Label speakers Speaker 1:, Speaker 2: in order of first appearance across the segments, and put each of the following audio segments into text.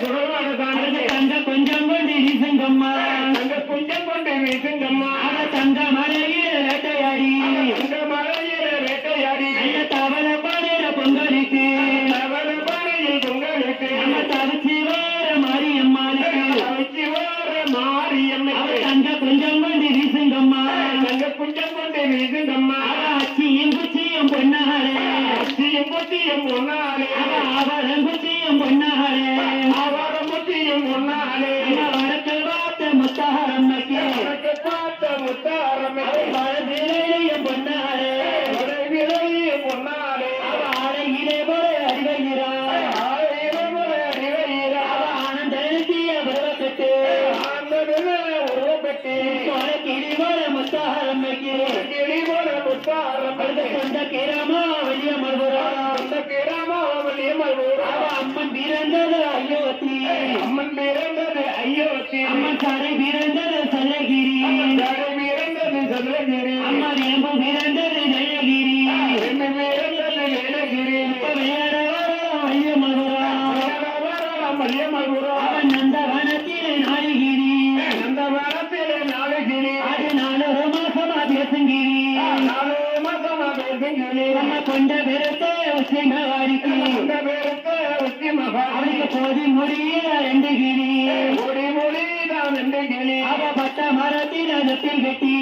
Speaker 1: தங்க கொஞ்சம் கொண்டு வீசுங்கம்மா.
Speaker 2: தங்க குஞ்சம் கொண்டு வீசுங்கம்மா.
Speaker 1: அவ தங்க மலையில வேட்டையாடி.
Speaker 2: தங்க மலையில வேட்டையாடி.
Speaker 1: அந்த தவளை பாடுற பொங்கலுக்கு
Speaker 2: தவறு பானையில் பொங்கலுக்கு
Speaker 1: நம்ம தவிச்சு வர மாரியம்மாளுக்கு
Speaker 2: அவிச்சி வார
Speaker 1: அவ
Speaker 2: மாரியம்மனுக்கு
Speaker 1: தங்க கொஞ்சம் கொண்டு வீசுங்கம்மா.
Speaker 2: தங்க குஞ்சம் கொண்டு வீசுங்கம்மா.
Speaker 1: அச்சியும் குச்சியும் பொன்னாளே.
Speaker 2: அச்சியும்
Speaker 1: குச்சியும் பொன்னாளே.
Speaker 2: அவரம் புத்தியும்
Speaker 1: பார்த்த
Speaker 2: முத்தாரமே
Speaker 1: வடதிலையும் பொன்னாளே
Speaker 2: விலையும் ஒன்னாலே
Speaker 1: அவ ஆடையிலே போல அறிவைகிறாள்
Speaker 2: ஆயிரம் முறை அறிவையிறா.
Speaker 1: அவ ஆனந்தத்திய பருவக்கட்டு
Speaker 2: அந்த விலை உருவப்பட்டு.
Speaker 1: கிளி போல முத்தாரம்மைக்கு.
Speaker 2: கிளி போல முத்தாரமே
Speaker 1: சொந்த கிரமா வெளிய மறுபுறம்
Speaker 2: அந்த கிராமாவளிய மறுபூரா
Speaker 1: அவ அம்மன் பிறந்தது அயோத்தி.
Speaker 2: அம்மன் பிறந்தது ஐயோத்தி
Speaker 1: அம்மன் சடை பிறந்தது சல்லகிரி.
Speaker 2: தடை பிறந்தது சதுரகிரி
Speaker 1: அம்மா வேம்பு பிறந்தது ஜெயகிரி.
Speaker 2: எம்மி பிறந்தது
Speaker 1: இப்ப வேற வர வெளிய மறுபுறம்
Speaker 2: மல்லிய மறுபூரா
Speaker 1: அவன் நந்தவனத்திலே நாடுகிரி
Speaker 2: அந்த மரத்திலே நாலுகிரி
Speaker 1: அது நாலொரு மாசமா பேசுங்கிரி
Speaker 2: நாலு மாசமா
Speaker 1: நம்ம கொண்ட பெருத்த
Speaker 2: அந்த பேருக்கு உச்சி
Speaker 1: போதி முடிய ரெண்டு கிரி
Speaker 2: முடி முடி தான் ரெண்டு கிளி
Speaker 1: அவ பட்ட மரத்தில் அதத்தில் கட்டி.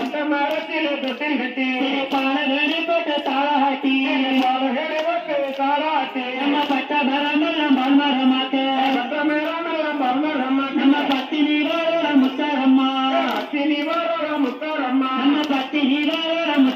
Speaker 2: அந்த மரத்திலே தொட்டில் கட்டி.
Speaker 1: பாலகடி போட்ட தாளாட்டி.
Speaker 2: பாலகரை ஒட்டு தாராட்டி
Speaker 1: நம்ம பட்ட மரமெல்லாம் பல்மரமாக்க
Speaker 2: பட்ட மேலாம் பர்மரம்மா
Speaker 1: நம்ம பத்தினி வாழ முத்தாரம்மா.
Speaker 2: அத்தினி வரோட முத்தாரம்மா.
Speaker 1: நம்ம பத்தினி வாழ முத்தாரம்மா.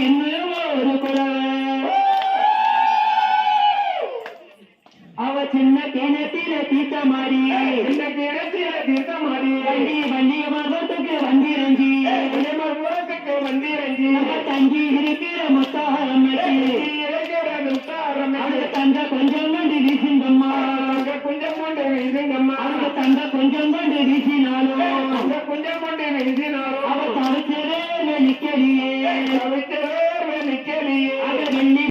Speaker 1: இன்னும் ஒரு குழவை அவ சின்ன கிணத்தில தீர்த்த மாறி
Speaker 2: இந்த கிணத்தில தீர்த்த மாறி
Speaker 1: வண்டி வண்டி மகத்துக்கு வண்டி
Speaker 2: ரஞ்சி மகத்துக்கு
Speaker 1: வண்டி ரஞ்சி தங்கி இருக்கிற முத்தாரம்மைக்கு
Speaker 2: இருக்கிற முத்தாரமே
Speaker 1: தந்த கொஞ்சம் கொஞ்சம் கொண்டு కొంచెం
Speaker 2: ఇది నమ్మ కంద కొంచెం
Speaker 1: కొంటే విసినాను కంద కొంచెం కొంటే
Speaker 2: విసినాను అవ తలచేరే నేను
Speaker 1: ఇక్కడియే తలచేరే నేను
Speaker 2: ఇక్కడియే